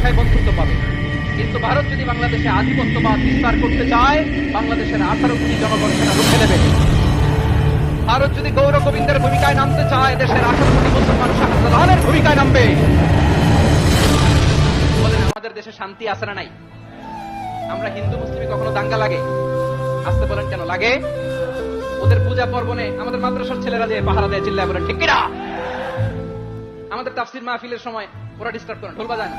দেখায় বন্ধুত্ব পাবে। কিন্তু ভারত যদি বাংলাদেশে আধিপত্যবাদ বিস্তার করতে চায়, বাংলাদেশের আঠারো কোটি জনগণ সেটা রুখে দেবে ভারত যদি গৌর গোবিন্দের ভূমিকায় নামতে চায়, দেশের আঠারো কোটি মুসলমান শাহজালালের ভূমিকায় নামবে। আমাদের দেশে শান্তি আছে না নাই? আমরা হিন্দু, মুসলিমে কখনো দাঙ্গা লাগে? আসতে বলেন কেন লাগে? ওদের পূজা পর্বণে আমাদের মাদ্রাসার ছেলেরা যে পাহারা দেয়, চিল্লায় বলেন, ঠিক কিনা? আমাদের তাফসির মাহফিলের সময় ওরা ডিস্টার্ব করে ঢোল বাজায় না।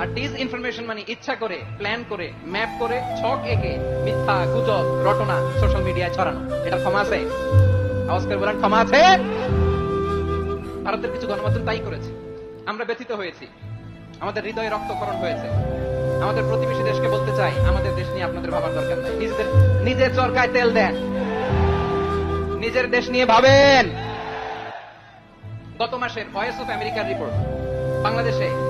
আর ডিস ইনফরমেশন মানে ইচ্ছা করে প্ল্যান করে ম্যাপ করে, ছক এঁকে মিথ্যা, গুজব, রটনা সোশ্যাল মিডিয়ায় ছড়ানো। এটার ক্ষমা আছে? আওয়াজ বলেন, ক্ষমা আছে? ভারতের কিছু গণমাধ্যম তাই করেছে। আমরা ব্যথিত হয়েছি। আমাদের হৃদয়ে রক্তকরণ হয়েছে। আমাদের প্রতিবেশী দেশকে বলতে চাই, আমাদের দেশ নিয়ে আপনাদের ভাবার দরকার নাই। নিজেদের, নিজের চরকায় তেল দেন। নিজের দেশ নিয়ে ভাবেন। গত মাসের ভয়েস অফ আমেরিকার রিপোর্ট বাংলাদেশে